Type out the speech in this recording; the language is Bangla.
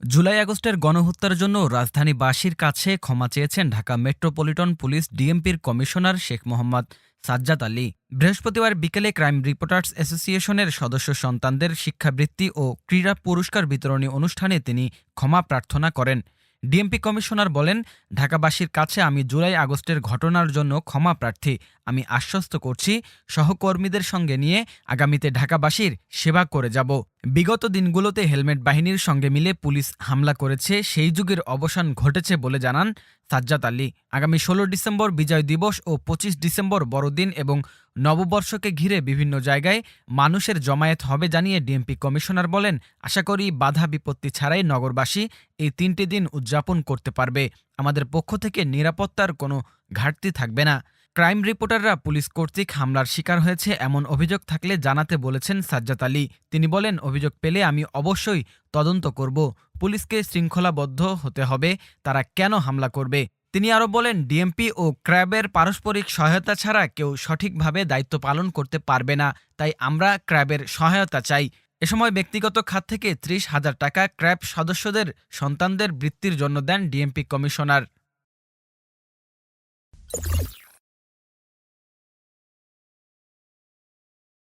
জুলাই আগস্টের গণহত্যার জন্য রাজধানীবাসীর কাছে ক্ষমা চেয়েছেন ঢাকা মেট্রোপলিটন পুলিশ ডিএমপির কমিশনার শেখ মোহাম্মদ সাজ্জাদ আলী। বৃহস্পতিবার বিকেলে ক্রাইম রিপোর্টার্স অ্যাসোসিয়েশনের সদস্য সন্তানদের শিক্ষাবৃত্তি ও ক্রীড়া পুরস্কার বিতরণী অনুষ্ঠানে তিনি ক্ষমা প্রার্থনা করেন। ডিএমপি কমিশনার বলেন, ঢাকাবাসীর কাছে আমি জুলাই আগস্টের ঘটনার জন্য ক্ষমা প্রার্থী। আমি আশ্বস্ত করছি, সহকর্মীদের সঙ্গে নিয়ে আগামীতে ঢাকাবাসীর সেবা করে যাব। বিগত দিনগুলোতে হেলমেট বাহিনীর সঙ্গে মিলে পুলিশ হামলা করেছে, সেই যুগের অবসান ঘটেছে বলে জানান সাজ্জাদ আলী। আগামী ষোলো ডিসেম্বর বিজয় দিবস ও পঁচিশ ডিসেম্বর বড়দিন এবং নববর্ষকে ঘিরে বিভিন্ন জায়গায় মানুষের জমায়েত হবে জানিয়ে ডিএমপি কমিশনার বলেন, আশা করি বাধা বিপত্তি ছাড়াই নগরবাসী এই তিনটি দিন উদযাপন করতে পারবে। আমাদের পক্ষ থেকে নিরাপত্তার কোনো ঘাটতি থাকবে না। ক্রাইম রিপোর্টাররা পুলিশ কর্তৃক হামলার শিকার হয়েছে এমন অভিযোগ থাকলে জানাতে বলেছেন সাজ্জাদ আলী। তিনি বলেন, অভিযোগ পেলে আমি অবশ্যই তদন্ত করব। পুলিশকে শৃঙ্খলাবদ্ধ হতে হবে। তারা কেন হামলা করবে? তিনি আরও বলেন, ডিএমপি ও ক্র্যাবের পারস্পরিক সহায়তা ছাড়া কেউ সঠিকভাবে দায়িত্ব পালন করতে পারবে না। তাই আমরা ক্র্যাবের সহায়তা চাই। এ সময় ব্যক্তিগত খাত থেকে ত্রিশ হাজার টাকা ক্র্যাব সদস্যদের সন্তানদের বৃত্তির জন্য দেন ডিএমপি কমিশনার।